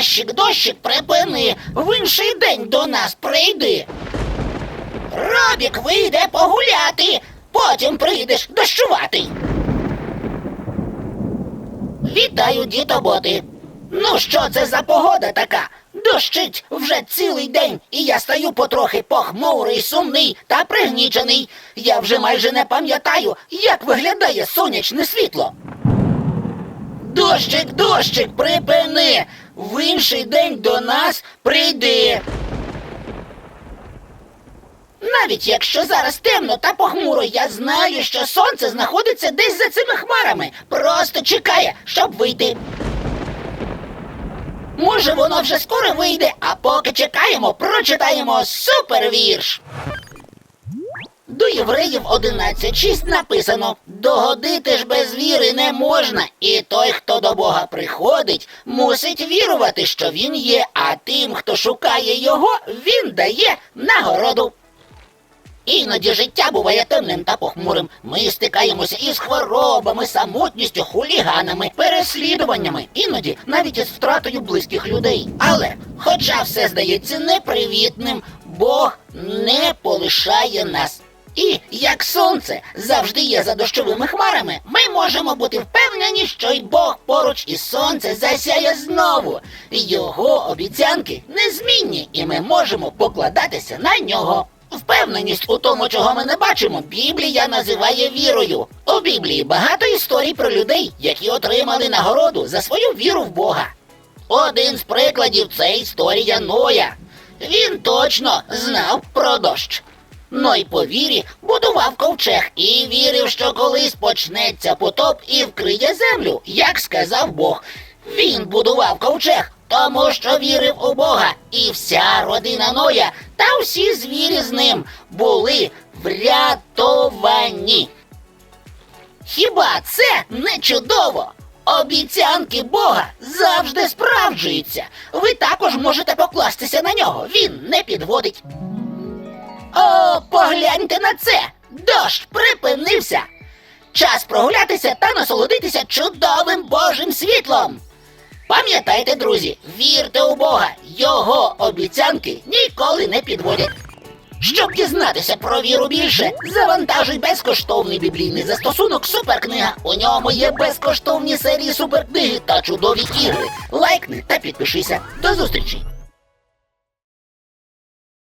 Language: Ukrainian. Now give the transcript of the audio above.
Дощик, дощик, припини, в інший день до нас прийди. Робік вийде погуляти, потім прийдеш дощувати. Вітаю, дітоботи. Ну що це за погода така? Дощить вже цілий день, і я стаю потрохи похмурий, сумний та пригнічений. Я вже майже не пам'ятаю, як виглядає сонячне світло. Дощик, дощик, припини! В інший день до нас прийди. Навіть якщо зараз темно та похмуро, я знаю, що сонце знаходиться десь за цими хмарами. Просто чекає, щоб вийти. Може, воно вже скоро вийде, а поки чекаємо, прочитаємо супервірш. До євреїв 11.6 написано: догодити ж без віри не можна, і той, хто до Бога приходить, мусить вірувати, що він є, а тим, хто шукає його, він дає нагороду. Іноді життя буває темним та похмурим. Ми стикаємося із хворобами, самотністю, хуліганами, переслідуваннями, іноді навіть із втратою близьких людей. Але, хоча все здається непривітним, Бог не полишає нас. І як сонце завжди є за дощовими хмарами, ми можемо бути впевнені, що й Бог поруч із сонце засяє знову. Його обіцянки незмінні, і ми можемо покладатися на нього. Впевненість у тому, чого ми не бачимо, Біблія називає вірою. У Біблії багато історій про людей, які отримали нагороду за свою віру в Бога. Один з прикладів це історія Ноя. Він точно знав про дощ. Ной по вірі будував ковчег і вірив, що колись почнеться потоп і вкриє землю, як сказав Бог. Він будував ковчег, тому що вірив у Бога, і вся родина Ноя та всі звірі з ним були врятовані. Хіба це не чудово? Обіцянки Бога завжди справджуються. Ви також можете покластися на нього. Він не підводить. О, погляньте на це! Дощ припинився. Час прогулятися та насолодитися чудовим Божим світлом. Пам'ятайте, друзі, вірте у Бога, його обіцянки ніколи не підводять. Щоб дізнатися про віру більше, завантажуй безкоштовний біблійний застосунок Суперкнига. У ньому є безкоштовні серії суперкниги та чудові ігри. Лайкни та підпишися. До зустрічі!